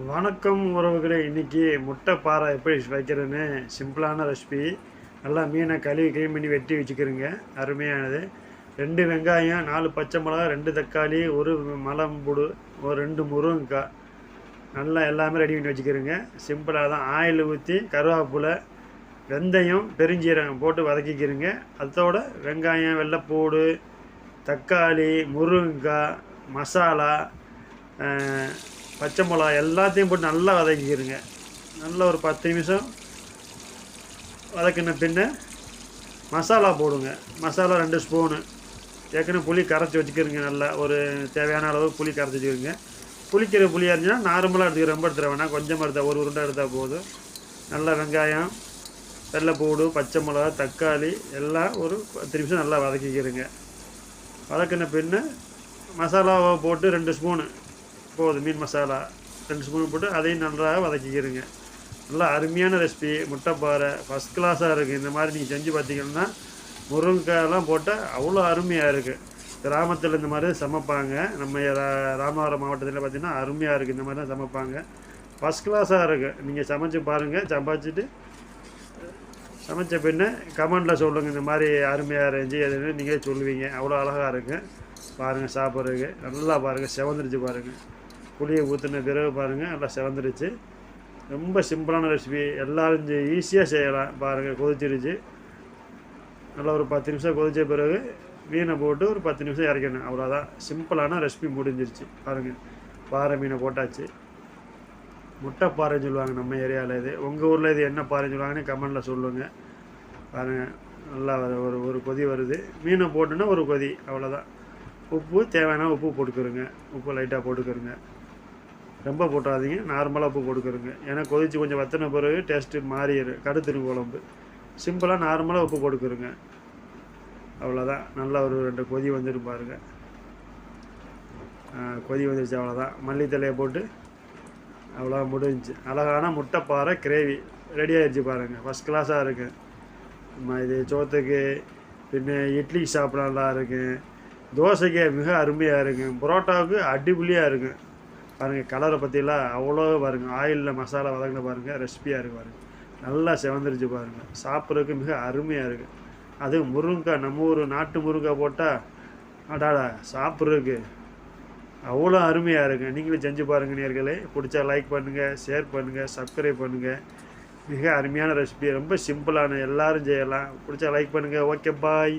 வணக்கம் உறவுகளை இன்றைக்கி முட்டை பாறை எப்படி வைக்கிறதுன்னு சிம்பிளான ரெசிபி நல்லா மீனை கழுவி க்ளீன் பண்ணி வெட்டி வச்சுக்கிறோங்க. அருமையானது. ரெண்டு வெங்காயம் நாலு பச்சை மிளகா ரெண்டு தக்காளி ஒரு மலம்புடு ஒரு ரெண்டு முருங்கைக்காய் நல்லா எல்லாமே ரெடி பண்ணி வச்சுக்கிறோங்க. சிம்பிளாக தான். ஆயில் ஊற்றி கருவேப்பிலை வெந்தயம் பெருஞ்சீரகம் போட்டு வதக்கிக்கிறோங்க. அதோட வெங்காயம் வெள்ளைப்பூடு தக்காளி முருங்கைக்காய் மசாலா பச்சை மிளகா எல்லாத்தையும் போட்டு நல்லா வதக்கிக்கிறோங்க நல்லா ஒரு பத்து நிமிஷம் வதக்கின பின்ன மசாலா போடுங்க. மசாலா ரெண்டு ஸ்பூனு. ஏற்கனவே புளி கரைச்சி வச்சுக்கிறோங்க நல்லா. ஒரு தேவையான அளவு புளி கரைச்சி வச்சுக்கிறோங்க புளிக்கிற புளியாக இருந்துச்சுன்னா நார்மலாக எடுத்துக்க ரொம்ப எடுத்துட வேணாம். கொஞ்சமாக எடுத்தால் ஒரு உருண்டை எடுத்தால் போதும். நல்லா வெங்காயம் வெள்ளைப்பூடு பச்சை மிளகா தக்காளி எல்லாம் ஒரு பத்து நிமிஷம் நல்லா வதக்கிக்கிறோங்க வதக்கின பின்ன மசாலாவை போட்டு ரெண்டு ஸ்பூனு போதும் மீன் மசாலா ரெண்டு ஸ்பூன் போட்டு அதையும் நல்லா வதக்கிக்கிறோங்க. நல்லா அருமையான ரெசிபி முட்டைப்பாறை ஃபஸ்ட் கிளாஸாக இருக்குது இந்த மாதிரி நீங்கள் செஞ்சு பார்த்தீங்கன்னா முருங்கைக்காயெல்லாம் போட்டால் அவ்வளோ அருமையாக இருக்குது கிராமத்தில் இந்த மாதிரி சமைப்பாங்க. நம்ம ரா- ராமநாதபுரம் மாவட்டத்தில் பார்த்திங்கன்னா அருமையாக இருக்குது இந்த மாதிரி தான் சமைப்பாங்க ஃபஸ்ட் கிளாஸாக இருக்குது நீங்கள் சமைச்சு பாருங்கள் சமைச்சிட்டு சமைச்ச பின்ன கமெண்டில் சொல்லுங்கள் இந்த மாதிரி அருமையாக இருந்துச்சு எதுன்னு நீங்களே சொல்லுவீங்க. அவ்வளோ அழகாக இருக்குது பாருங்கள் சாப்பிட்றதுக்கு. நல்லா பாருங்கள் செவந்துருச்சு பாருங்கள் புளியை ஊற்றின பிறகு பாருங்கள் நல்லா சிறந்துடுச்சு ரொம்ப சிம்பிளான ரெசிபி எல்லோரும் ஈஸியாக செய்யலாம். பாருங்கள் கொதிச்சிருச்சு. நல்லா ஒரு பத்து நிமிஷம் கொதிச்ச பிறகு மீனை போட்டு ஒரு பத்து நிமிஷம் இறக்கணும். அவ்வளோதான் சிம்பிளான ரெசிபி முடிஞ்சிருச்சு. பாருங்கள் பாறை மீனை போட்டாச்சு. முட்டை பாறைன்னு சொல்லுவாங்க நம்ம ஏரியாவில் இது. உங்கள் ஊரில் இது என்ன பாறைன்னு சொல்லுவாங்கன்னு கமெண்டில் சொல்லுங்கள் பாருங்கள் நல்லா வரு- ஒரு ஒரு கொதி வருது. மீனை போட்டுன்னா ஒரு கொதி. அவ்வளோதான் உப்பு தேவையான உப்பு போட்டுக்கிறோங்க உப்பு லைட்டாக போட்டுக்கிறோங்க ரொம்ப போட்டாதீங்க நார்மலாக உப்பு கொடுக்குறங்க ஏன்னா கொதிச்சு கொஞ்சம் வத்தின பிறகு டேஸ்ட்டு மாறிடு கடுத்துரும் குழம்பு. சிம்பிளாக நார்மலாக உப்பு கொடுக்குறங்க அவ்வளோதான் நல்லா ஒரு ரெண்டு கொதி வந்துட்டு பாருங்க. கொதி வந்துருச்சு அவ்வளோதான் மல்லித்தலையை போட்டு அவ்வளோ முடிஞ்சிச்சு. அழகான முட்டைப்பாறை கிரேவி ரெடி ஆயிடுச்சு பாருங்கள் ஃபஸ்ட் கிளாஸாக இருக்கு. நம்ம இது சோத்துக்கு பின்ன இட்லி சாப்பிட நல்லா இருக்கும் தோசைக்கு மிக அருமையாக இருக்கும் புரோட்டாவுக்கு அடிபுலியாக இருக்கும் பாருங்கள் கலரை பற்றிலாம் அவ்வளோ பாருங்கள் ஆயிலில் மசாலா வதங்கின பாருங்கள் ரெசிபியாக இருக்குது பாருங்கள் நல்லா செவந்துருச்சு பாருங்கள் சாப்பிட்றதுக்கு மிக அருமையாக இருக்குது அது முருங்கைக்காய் நம்ம ஊர் நாட்டு முருங்கைக்காய் போட்டால் அடாடா சாப்பிட்றதுக்கு அவ்வளோ அருமையாக இருக்குது நீங்களும் செஞ்சு பாருங்க நேர்களே. பிடிச்சா லைக் பண்ணுங்கள் ஷேர் பண்ணுங்கள் சப்ஸ்கிரைப் பண்ணுங்கள் மிக அருமையான ரெசிபி ரொம்ப சிம்பிளான எல்லாரும் செய்யலாம். பிடிச்சா லைக் பண்ணுங்கள் ஓகே பாய்